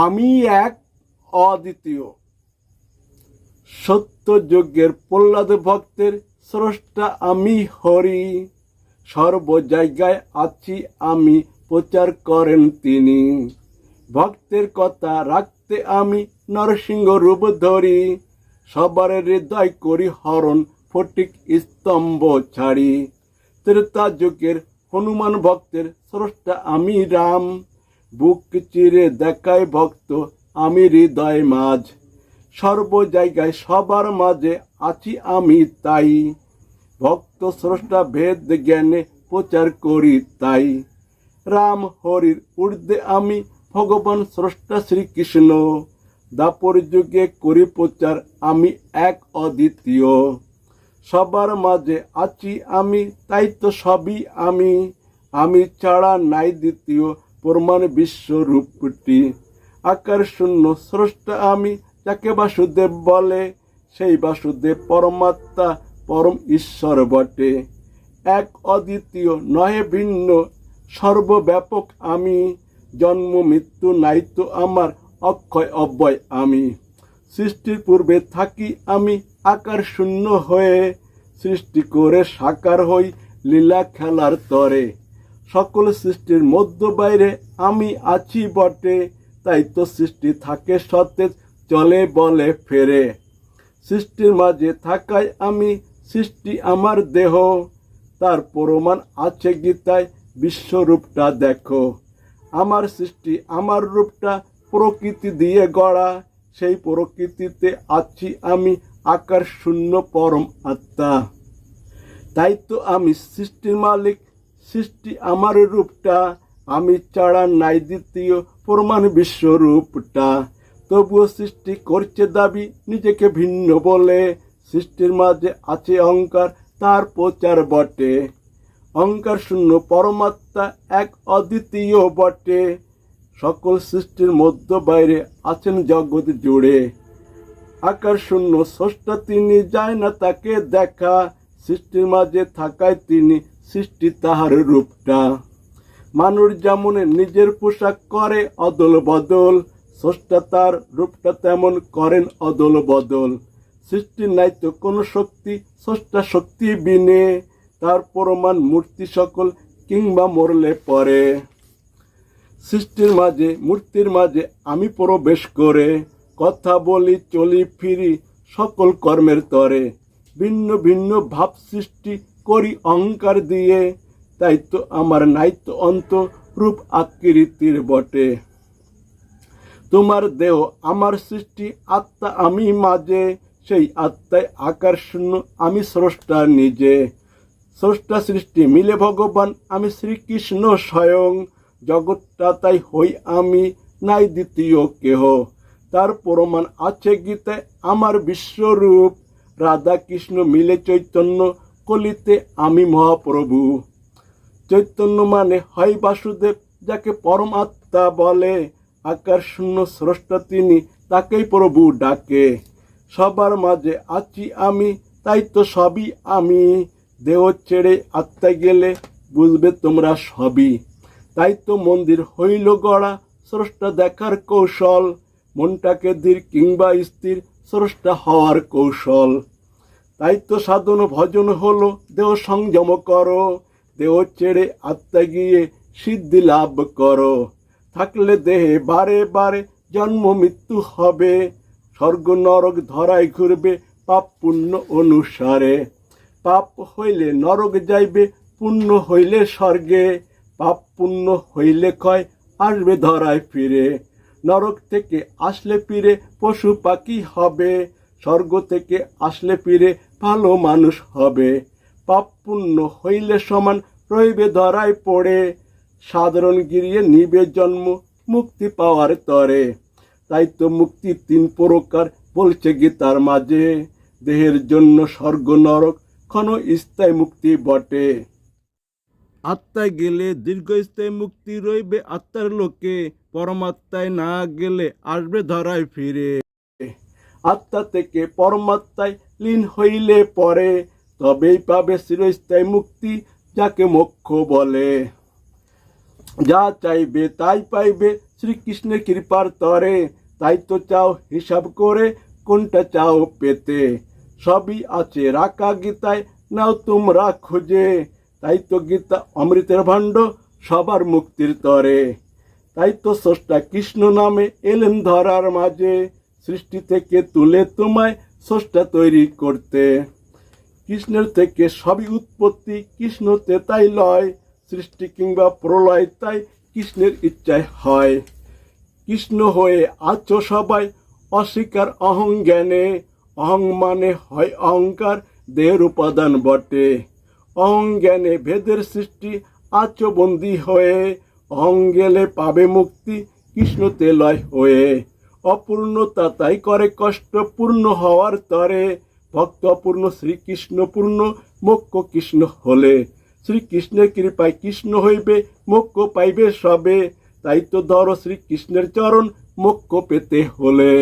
আমি এক অদ্বিতীয়। সত্য যজ্ঞের প্রহ্লাদ ভক্তের স্রষ্টা আমি হরি। সর্ব জায়গায় আছি, আমি প্রচার করেন তিনি। ভক্তের কথা রাখতে আমি নরসিংহ রূপ ধরি। সবার হৃদয় করি হরণ, ফটিক স্তম্ভ ছাড়ি। ত্রেতা যুগের হনুমান ভক্তের স্রষ্টা আমি রাম। বুক চিরে দেখায় ভক্ত আমি হৃদয় মাঝ। সর্ব জায়গায় সবার মাঝে আছি আমি তাই। ভক্ত স্রষ্টা ভেদ জ্ঞানে প্রচার করি তাই। রাম হরির ঊর্ধ্বে আমি ভগবান স্রষ্টা শ্রীকৃষ্ণ। দাপর যুগে করি প্রচার আমি এক অদ্বিতীয়। সবার মাঝে আছি আমি তাই তো সবই আমি। আমি ছাড়া নাই দ্বিতীয় প্রমাণ বিশ্বরূপটি। আকার শূন্য, স্রষ্টা আমি, যাকে বাসুদেব বলে, সেই বাসুদেব পরমাত্মা, পরম ঈশ্বর বটে। এক অদ্বিতীয়, নহে ভিন্ন, সর্বব্যাপক আমি, জন্ম, মৃত্যু নাই তো আমার, অক্ষয়, অব্যয় আমি। সৃষ্টির পূর্বে থাকি আমি, আকার শূন্য হয়ে, সৃষ্টি করে সাকার হই, লীলা খেলার তরে। সকল সৃষ্টির মধ্য বাইরে আমি আছি বটে, তাই তো সৃষ্টি থাকে সতেজ, চলে, বলে, ফেরে। সৃষ্টির মাঝে থাকায় আমি সৃষ্টি আমার দেহ। তার প্রমাণ আছে গীতায়, বিশ্বরূপটা দেখো। আমার সৃষ্টি আমার রূপটা প্রকৃতি দিয়ে গড়া। সেই প্রকৃতিতে আছি আমি আকার শূন্য পরম আত্মা। তাই তো আমি সৃষ্টির মালিক সৃষ্টি আমার রূপটা, আমি ছাড়া নাই দ্বিতীয় প্রমাণ বিশ্বরূপটা। তবুও সৃষ্টি করছে দাবি নিজেকে ভিন্ন বলে। সৃষ্টির মাঝে আছে অহংকার, তার প্রচার বটে। অহংকার শূন্য, পরমাত্মা এক অদ্বিতীয় বটে। সকল সৃষ্টির মধ্য বাইরে আছেন জগৎ জুড়ে। আকার শূন্য, স্রষ্টা তিনি, যায় না তাকে দেখা। সৃষ্টির মাঝে থাকায় তিনি সৃষ্টি তাহার রূপটা। মানুষ যেমন নিজের পোশাক করে অদল বদল, স্রষ্টা তার রূপটা তেমন করেন অদল বদল। সৃষ্টির নাই তো কোনো শক্তি, স্রষ্টা শক্তি বিনে, তার প্রমাণ মূর্তি সকল কিংবা মরলে পরে। সৃষ্টির মাঝে, মূর্তির মাঝে আমি প্রবেশ করে, কথা বলি, চলি, ফিরি সকল কর্মের তরে। ভিন্ন ভিন্ন ভাব সৃষ্টি করি অহংকার দিয়ে, তাই তো আমার নাইত অন্ত রূপ আকৃতির বটে। তোমার দেহ আমার সৃষ্টি, আত্মা আমি মাঝে সেই আত্মায় আকার শূন্য আমি স্রষ্টা নিজে। স্রষ্টা সৃষ্টি মিলে ভগবান, আমি শ্রীকৃষ্ণ স্বয়ং। জগৎটা তাই হই আমি, নাই দ্বিতীয় কেহ। তার প্রমাণ আছে গীতায়, আমার বিশ্বরূপ। রাধা কৃষ্ণ মিলে চৈতন্য কলিতে আমি মহাপ্রভু। চৈতন্য মানে হয় বাসুদেব, যাকে পরম আত্মা বলে। আকার শূন্য স্রষ্টা তিনি, তাকেই প্রভু ডাকে। সবার মাঝে আছি আমি, তাই তো সবই আমি। দেহ ছেড়ে আত্মায় গেলে বুঝবে তোমরা সবই। তাই তো মন্দির হইল গড়া, স্রষ্টা দেখার কৌশল। মনটাকে ধীর কিংবা স্থির, স্রষ্টা হওয়ার কৌশল। তো সাধন ভজন হলো, দেহ সংযম করো। দেহ ছেড়ে আত্মা গিয়ে সিদ্ধি লাভ করো। থাকলে দেহে বারে বারে জন্ম মৃত্যু হবে। স্বর্গ নরক ধরায় ঘুরবে পাপ পুণ্য অনুসারে। পাপ হইলে নরক যাইবে, পুণ্য হইলে স্বর্গে। পাপ পুণ্য হইলে কয় আসবে ধরায় ফিরে। নরক থেকে আসলে ফিরে পশু পাখি হবে। স্বর্গ থেকে আসলে ফিরে ভালো মানুষ হবে। পাপ পুণ্য হইলে সমান রইবে ধরায় পড়ে। সাধারণ গিরিয়ে নিবে জন্ম, মুক্তি পাওয়ার তরে। তাই তো মুক্তি তিন প্রকার বলছে গীতার মাঝে। দেহের জন্য স্বর্গ নরক, ক্ষণ স্থায়ী মুক্তি বটে। আত্মায় গেলে দীর্ঘস্থায়ী মুক্তি রইবে আত্মার লোকে। পরমাত্মায় না গেলে আসবে ধরায় ফিরে। আত্মা থেকে পরমাত্মায় লীন হইলে পরে তবেই পাবে চিরস্থায়ী মুক্তি, যাকে মোক্ষ বলে। যা চাইবে তাই পাইবে শ্রীকৃষ্ণের কৃপার তরে। তাই তো চাও হিসাব করে কোনটা চাও পেতে। সবই আছে রাখা গীতায়, নাও তোমরা খুঁজে। তাই তো গীতা অমৃতের ভাণ্ড, সবার মুক্তির তরে। তাই তো স্রষ্টা কৃষ্ণ নামে এলেন ধরার মাঝে। সৃষ্টি থেকে তুলে তোমায় স্রষ্টা তৈরি করতে। কৃষ্ণের থেকে সবই উৎপত্তি, কৃষ্ণতে তাই লয়, সৃষ্টি কিংবা প্রলয় তাই কৃষ্ণের ইচ্ছায় হয়। কৃষ্ণ হয়ে আছো সবাই, অস্বীকার অহং জ্ঞানে। অহং মানে হয় অহংকার, দেহের উপাদান বটে। অহং জ্ঞানে ভেদের সৃষ্টি আছো বন্দী হয়ে। অহং গেলে পাবে মুক্তি, কৃষ্ণতে লয় হয়ে। অপূর্ণতা তাই করে, কষ্ট পূর্ণ হওয়ার তরে। ভক্ত অপূর্ণ, শ্রীকৃষ্ণ পূর্ণ, মোক্ষ কৃষ্ণ হলে। শ্রীকৃষ্ণের কৃপায় কৃষ্ণ হইবে, মোক্ষ পাইবে সবে। তাই তো ধরো শ্রীকৃষ্ণের চরণ মোক্ষ পেতে হলে।